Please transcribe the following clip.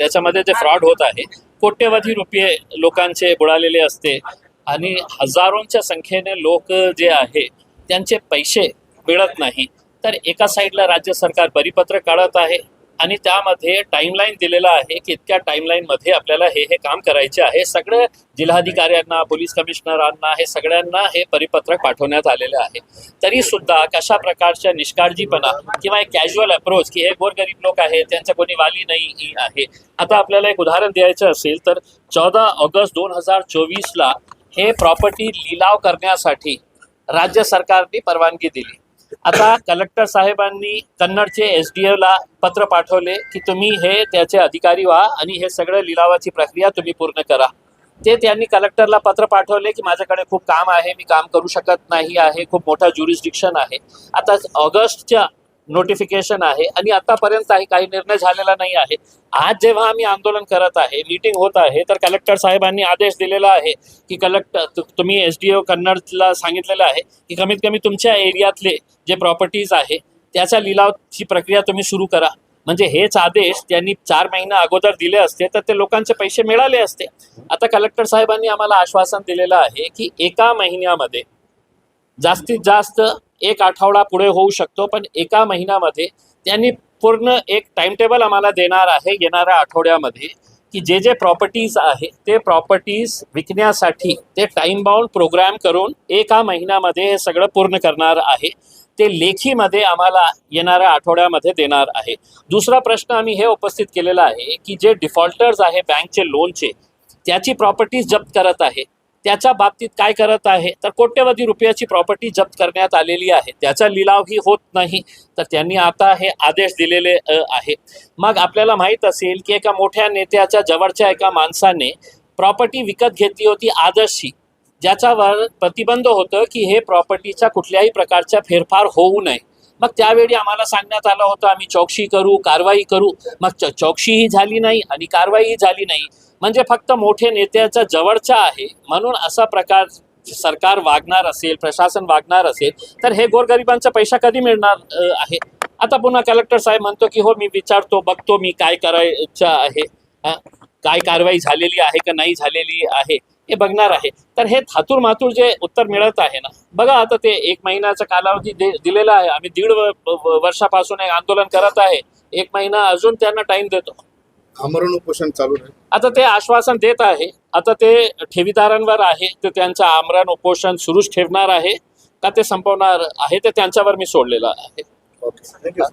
त्याच्यामध्ये जे फ्रॉड होत आहे कोट्यवधी रुपये लोकांचे बुडालेले असते आणि हजारोंच्या संख्येने लोक जे आहे त्यांचे पैसे मिळत नाही. तर एका साईडला राज्य सरकार परिपत्र काढत आहे आणि त्यामध्ये टाईमलाईन दिलेला आहे की इतक्या टाईमलाईनमध्ये आपल्याला हे हे काम करायचे आहे. सगळं जिल्हाधिकाऱ्यांना पोलीस कमिशनरांना हे सगळ्यांना हे परिपत्रक पाठवण्यात आलेलं आहे. तरी सुद्धा कशा प्रकारच्या निष्काळजीपणा किंवा एक कॅज्युअल अप्रोच की हे गोरगरीब लोक आहेत त्यांचा कोणी वाली नाही आहे. आता आपल्याला एक उदाहरण द्यायचं असेल तर चौदा ऑगस्ट दोन हजार चोवीसला हे प्रॉपर्टी लिलाव करण्यासाठी राज्य सरकारने परवानगी दिली. आता कलेक्टर साहेबांनी कन्नडचे एस डी एला पत्र पाठवले की तुम्ही हे त्याचे अधिकारी व्हा आणि हे सगळं लिलावाची प्रक्रिया तुम्ही पूर्ण करा. ते त्यांनी कलेक्टरला पत्र पाठवले की माझ्याकडे खूप काम आहे मी काम करू शकत नाही आहे खूप मोठा ज्युरिस्डिक्शन आहे. आता ऑगस्टच्या नोटिफिकेशन आहे. आणि आतापर्यंत काही काही निर्णय झालेला नाही आहे. आज जेव्हा आम्ही आंदोलन करत आहे मीटिंग होत आहे तर कलेक्टर साहेबांनी आदेश दिलेला आहे की कलेक्टर तुम्ही एस डी ओ कन्नडला सांगितलेलं आहे की कमीत कमी तुमच्या एरियातले जे प्रॉपर्टीज आहे त्याच्या लिलावची प्रक्रिया तुम्ही सुरू करा. म्हणजे हेच आदेश त्यांनी चार महिना अगोदर दिले असते तर ते लोकांचे पैसे मिळाले असते. आता कलेक्टर साहेबांनी आम्हाला आश्वासन दिलेलं आहे की एका महिन्यामध्ये जास्तीत जास्त एक आठवडा पुढे होऊ शकतो पण एका महिन्यामध्ये त्यांनी पूर्ण एक टाइमटेबल आम्हाला देणार आहे येणाऱ्या आठवड्यामध्ये की जे जे प्रॉपर्टीज आहे ते प्रॉपर्टीज विकण्यासाठी ते टाइम बाउंड प्रोग्राम करून एका महिन्यामध्ये हे सगळं पूर्ण करणार आहे. ते लेखीमध्ये आम्हाला येणाऱ्या आठवड्यामध्ये देणार आहे. दुसरा प्रश्न आम्ही हे उपस्थित केलेला आहे की जे डिफॉल्टर्स आहे बँकचे लोनचे त्याची प्रॉपर्टीज जप्त करत आहे. त्याच्या बाबतीत काय करत आहे? तर कोट्यवधी रुपयाची प्रॉपर्टी जप्त करण्यात आलेली आहे. त्याचा लिलावही होत नाही. तर त्यांनी आता हे आदेश दिलेले आहे. मग आपल्याला माहीत असेल की एका मोठ्या नेत्याच्या जवळच्या एका माणसाने प्रॉपर्टी विकत घेतली होती आदर्शी. ज्याच्यावर प्रतिबंध होतं की हे प्रॉपर्टीच्या कुठल्याही प्रकारचा फेरफार होऊ नये. मग त्यावेळी आम्हाला सांगण्यात आलं होतं आम्ही चौकशी करू कारवाई करू. मग चौकशीही झाली नाही आणि कारवाईही झाली नाही. म्हणजे फक्त मोठे नेत्याच्या जवळच्या आहे. म्हणून असा प्रकार सरकार वागणार असेल प्रशासन वागणार असेल तर हे गोरगरिबांचा पैसा कधी मिळणार आहे? आता पुन्हा कलेक्टर साहेब म्हणतो की हो मी विचारतो बघतो मी काय करायचं आहे. काय कारवाई झालेली आहे का नाही झालेली आहे? हे बघणार आहे. तर हे थातूर मातूर जे उत्तर मिळत आहे ना बघा आता ते एक महिन्याचा कालावधी दिलेला आहे. आम्ही दीड व- वर्षापासून एक आंदोलन करत आहे. एक महिना अजून त्यांना टाइम देतो. आमरण उपोषण चालू राहील. आता ते आश्वासन देत आहे. आता ते ठेवीदारांवर आहे ते त्यांचं आमरण उपोषण सुरूच ठेवणार आहे. का ते संपवणार आहे ते त्यांच्यावर मी सोडलेलं आहे. Okay thank you